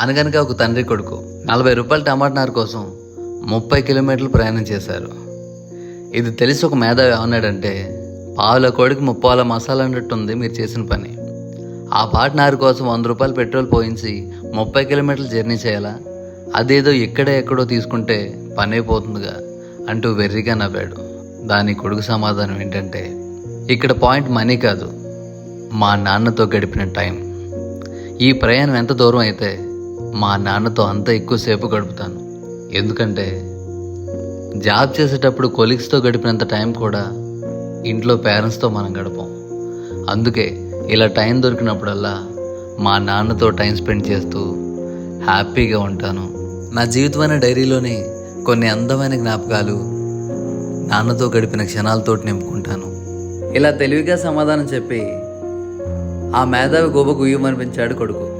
అనగనగా ఒక తండ్రి కొడుకు నలభై రూపాయల టమాటనార్ నారు కోసం ముప్పై కిలోమీటర్లు ప్రయాణం చేశారు. ఇది తెలిసి ఒక మేధావి ఏమన్నాడంటే పావుల కోడికి ముప్పావుల మసాలా అన్నట్టుంది మీరు చేసిన పని. ఆ పాట నారు కోసం వంద రూపాయలు పెట్రోల్ పోయించి ముప్పై కిలోమీటర్లు జర్నీ చేయాలా? అదేదో ఇక్కడే ఎక్కడో తీసుకుంటే పని అయిపోతుందిగా అంటూ వెర్రిగా నవ్వాడు. దాని కొడుకు సమాధానం ఏంటంటే ఇక్కడ పాయింట్ మనీ కాదు మా నాన్నతో గడిపిన టైం. ఈ ప్రయాణం ఎంత దూరం అయితే మా నాన్నతో అంత ఎక్కువసేపు గడుపుతాను. ఎందుకంటే జాబ్ చేసేటప్పుడు కొలీగ్స్తో గడిపినంత టైం కూడా ఇంట్లో పేరెంట్స్తో మనం గడపం. అందుకే ఇలా టైం దొరికినప్పుడల్లా మా నాన్నతో టైం స్పెండ్ చేస్తూ హ్యాపీగా ఉంటాను. నా జీవితం అనే డైరీలోని కొన్ని అందమైన జ్ఞాపకాలు నాన్నతో గడిపిన క్షణాలతో నింపుకుంటాను. ఇలా తెలివిగా సమాధానం చెప్పి ఆ మేధావి గోబకు ఉయ్యమనిపించాడు కొడుకు.